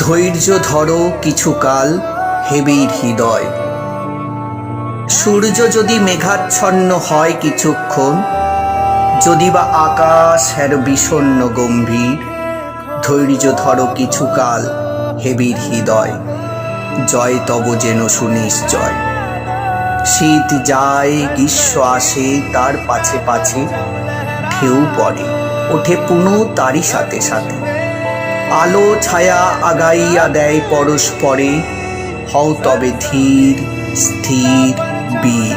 ধৈর্য ধরো কিছুকাল হেবির হৃদয়। সূর্য যদি মেঘাচ্ছন্ন হয় কিছুক্ষণ যদি বা আকাশ এর বিষণ্ণ গম্ভীর, ধৈর্য ধরো কিছুকাল হেবির হৃদয়। জয় তব যেন সুনিশ্চয়। শীত যায়, গ্রীষ্ম আসে, তার পাছে পাছে, ঢেউ পড়ে, ওঠে পুনঃ তারই সাথে সাথে। আলো, ছায়া আগাইয়া দেয় পরস্পরে। হও তবে ধীর, স্থির, বীর।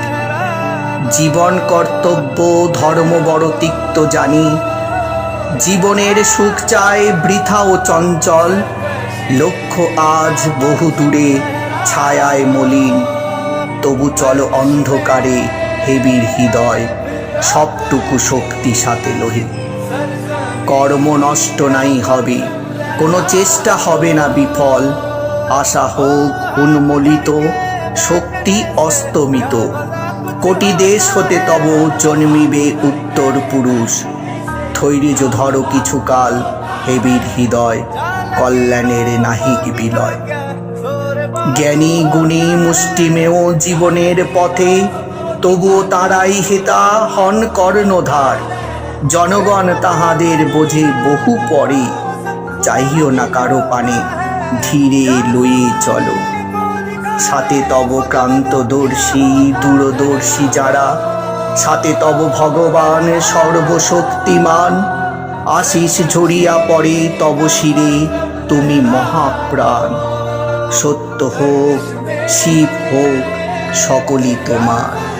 জীবন কর্তব্য, ধর্ম বড় তিক্ত জানি। জীবনের সুখ চায় বৃথা ও চঞ্চল। লক্ষ্য আজ বহু দূরে, ছায়ায় মলিন। তবু চল অন্ধকারে হেবির হৃদয়, সবটুকু শক্তি সাথে লোহে। কর্ম নষ্ট নাই হবে। কোনো চেষ্টা হবে না বিফল। আশা হোক, উন্মলিত, শক্তি অস্তমিত। কোটি দেশ হতে তব জন্মিবে উত্তর পুরুষ। ধৈর্য ধরো কিছুকাল হেবির হৃদয়, কল্যাণের নাহিক বিলয়। জ্ঞানী গুণী মুষ্টিমেয় জীবনের পথে, তবুও তারাই হেতা হন কর্ণধার। জনগণ তাহাদের বোঝে বহু পরে। চাহিও না কারও পানে, ধীরে লয়ে চলো। সাথে তব ক্রান্তদর্শী দূরদর্শী যারা, সাথে তব ভগবান সর্বশক্তিমান। আশিস ঝরিয়া পড়ে তব শিরে, তুমি মহাপ্রাণ। সত্য হোক, শিব হোক, সকলই তোমার।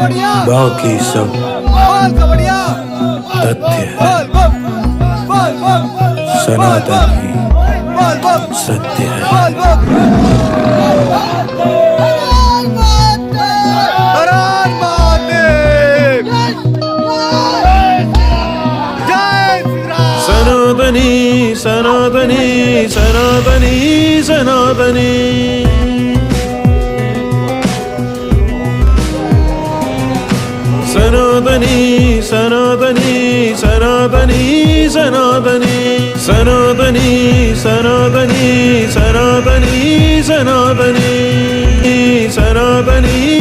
बाकी सब तथ्य है। सनातन ही सत्य है। सनातनी सनातनी सनातनी सनातनी। ಸನಾತನಿ ಸನಾತನಿ ಸನಾತನಿ ಸನಾತನಿ ಸನಾತನಿ ಸನಾತನಿ ಸನಾತನಿ ಸನಾತನಿ